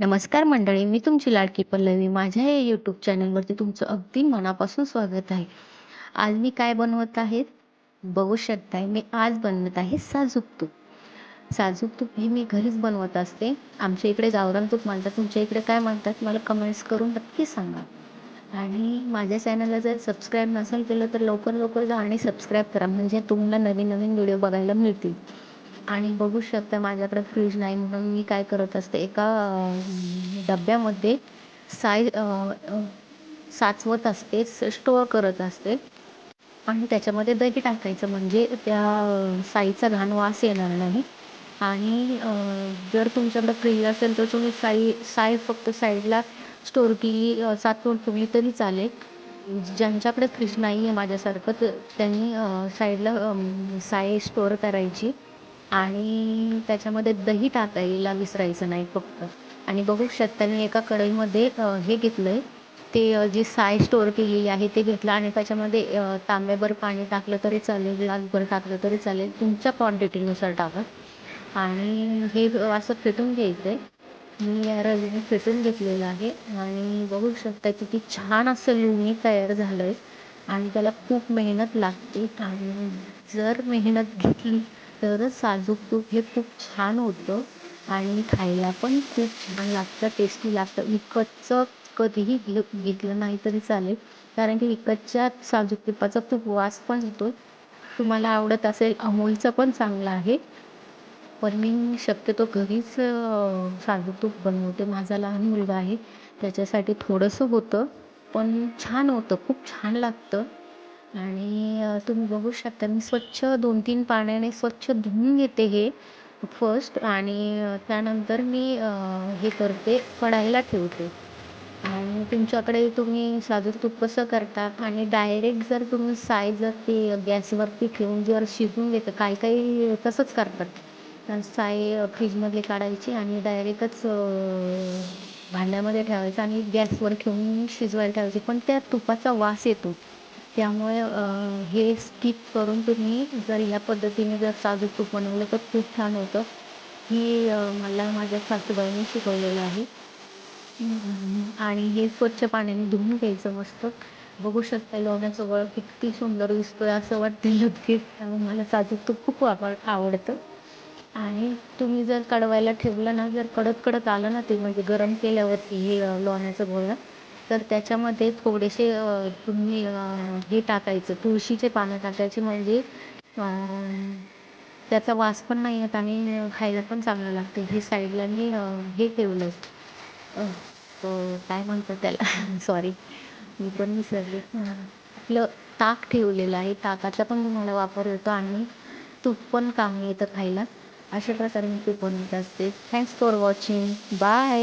नमस्कार मंडळी, मी तुमची लाडकी पल्लवी. माझ्या या यूट्यूब चॅनलवरती तुमचं अगदी मनापासून स्वागत आहे. आज मी काय बनवत आहे बघू शकताय. मी आज बनवत आहे साजूक तूप. साजूक तूप हे मी घरीच बनवत असते. आमच्या इकडे गावरान तूप म्हणतात. तुमच्या इकडे काय म्हणतात मला कमेंट्स करून नक्की सांगा. आणि माझ्या चॅनलला जर सबस्क्राईब नसेल केलं तर लवकर लवकर जा आणि सबस्क्राईब करा म्हणजे तुम्हाला नवीन नवीन व्हिडिओ बघायला मिळतील. आणि बघू शकता माझ्याकडे फ्रीज नाही म्हणून मी काय करत असते एका डब्यामध्ये साय साचवत असते स्टोअर करत असते. आणि त्याच्यामध्ये दही टाकायचं म्हणजे त्या साईचा घाण वास येणार नाही. आणि जर तुमच्याकडं फ्रीज असेल तर तुम्ही साई साय फक्त साईडला स्टोअर केली साचवून ठेवली तरी चालेल. ज्यांच्याकडे फ्रीज नाही आहे माझ्यासारखं तर त्यांनी साईडला साय स्टोअर करायची. आणि त्याच्यामध्ये दही टाकायला विसरायचं नाही फक्त. आणि बघू शकता मी एका कढईमध्ये हे घेतलं आहे ते जी साय स्टोअर केलेली आहे ते घेतलं आणि त्याच्यामध्ये तांब्याभर पाणी टाकलं तरी चालेल ग्लासभर टाकलं तरी चालेल. तुमच्या क्वांटिटीनुसार टाका. आणि हे असं फेटून घ्यायचं आहे मी या रवीने फेटून घेतलेलं आहे. आणि बघू शकता किती छान असं लोणी तयार झालं आहे आणि त्याला खूप मेहनत लागते. आणि जर मेहनत घेतली तरच साजूक तूप हे खूप छान होतं आणि खायला पण खूप छान लागतं टेस्टी लागतं. विकतचं कधीही घे घेतलं नाही तरी चालेल. कारण की विकतच्या साजूक तुपाचा खूप वास पण येतो. तुम्हाला आवडत असेल अमूलचं पण चांगलं आहे. पण मी शक्यतो घरीच साजूक तूप बनवते. माझा लहान मुलगा आहे त्याच्यासाठी थोडंसं होतं. पण छान होतं खूप छान लागतं. आणि तुम्ही बघू शकता मी स्वच्छ दोन तीन पाण्याने स्वच्छ धुवून घेते हे फर्स्ट आणि त्यानंतर मी हे करते कढाईला ठेवते. आणि तुमच्याकडे तुम्ही साजूक तूप कसं करता? आणि डायरेक्ट जर तुम्ही साय जर ते गॅसवरती ठेवून जर शिजून घेतं काही काही तसंच करतात. साय फ्रीजमधली काढायची आणि डायरेक्टच भांड्यामध्ये ठेवायचं आणि गॅसवर ठेवून शिजवायला ठेवायची. पण त्या तुपाचा वास येतो. त्यामुळे हे स्किप करून तुम्ही जर ह्या पद्धतीने जर साजूक तूप बनवलं तर खूप छान होतं. ही मला माझ्या सासूबाईंनी शिकवलेलं आहे. आणि हे स्वच्छ पाण्याने धुवून घ्यायचं मस्त. बघू शकता लोण्याचं वळ किती सुंदर दिसतोय असं वाटते नक्कीच. त्यामुळे मला साजूक तूप खूप वापर आवडतं. आणि तुम्ही जर कडवायला ठेवलं ना जर कडत कडत आलं ना ते म्हणजे गरम केल्यावरती हे लोण्याचं गोळं तर त्याच्यामध्ये थोडेसे तुम्ही हे टाकायचं तुळशीचे पानं टाकायचे म्हणजे त्याचा वास पण नाही येत आणि खायला पण चांगलं लागते. हे साईडला मी हे ठेवलं काय म्हणतात त्याला? सॉरी मी पण विसरले. आपलं ताक ठेवलेलं आहे. ताकाचा पण तुम्हाला वापर होतो आणि तूप पण कामी येतं खायला. अशा प्रकारे मी तूप बनवत असते. Thanks for watching bye